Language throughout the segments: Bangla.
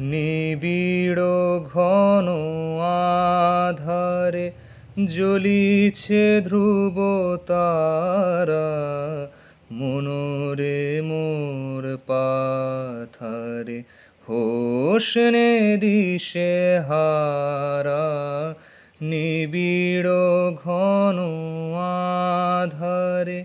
নিবিড় ঘন আধারে জ্বলিছে ধ্রুব তারা, মনোরে মোর পাথারে, হোসনে দিশে হারা, নিবিড় ঘন আধারে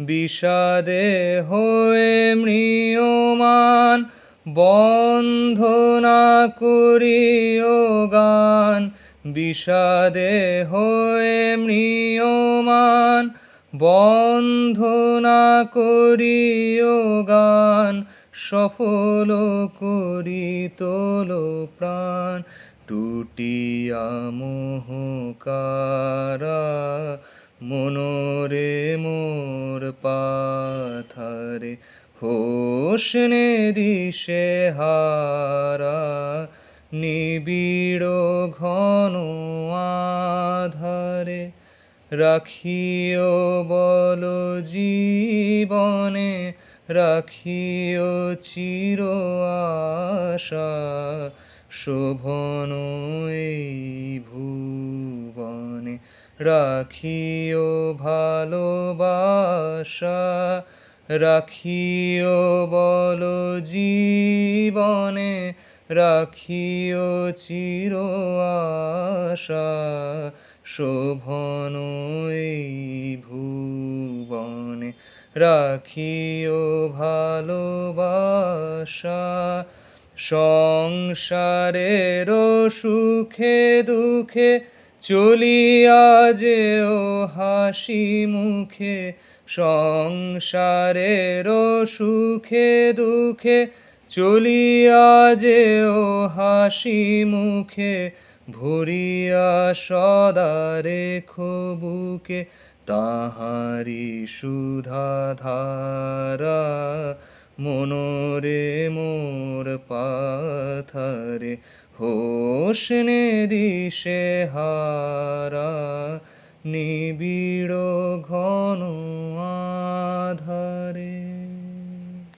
বিষাদে হয়ে মৃয়মান বন্ধ না করিও গান, বিষাদে হয়ে মৃয়মান বন্ধ না করিও গান, সফল করি তোল প্রাণ। টুটিয়া মোহকারা মনোরে মোর পাথারে হোসনে দিশে হারা, নিবিড় ঘন আধারে রাখিও বল জীবনে, রাখিও চির আশা, শোভন এই ভুবনে রাখিও ভালোবাসা, রাখিও বল জীবনে, রাখিও চির আশা, শোভন ভুবনে। রাখিও ভালোবাসা সংসারের সুখে দুঃখে চলিয়া যেও হাসি মুখে, সংসারের সুখে দুঃখে, চলিয়া যেও হাসি মুখে, ভরিয়া সদা রেখো বুকে, তাহারি সুধা ধারা, মনোরে মোর পাথারে হোসনে দিশে হারা নিবিড় ঘন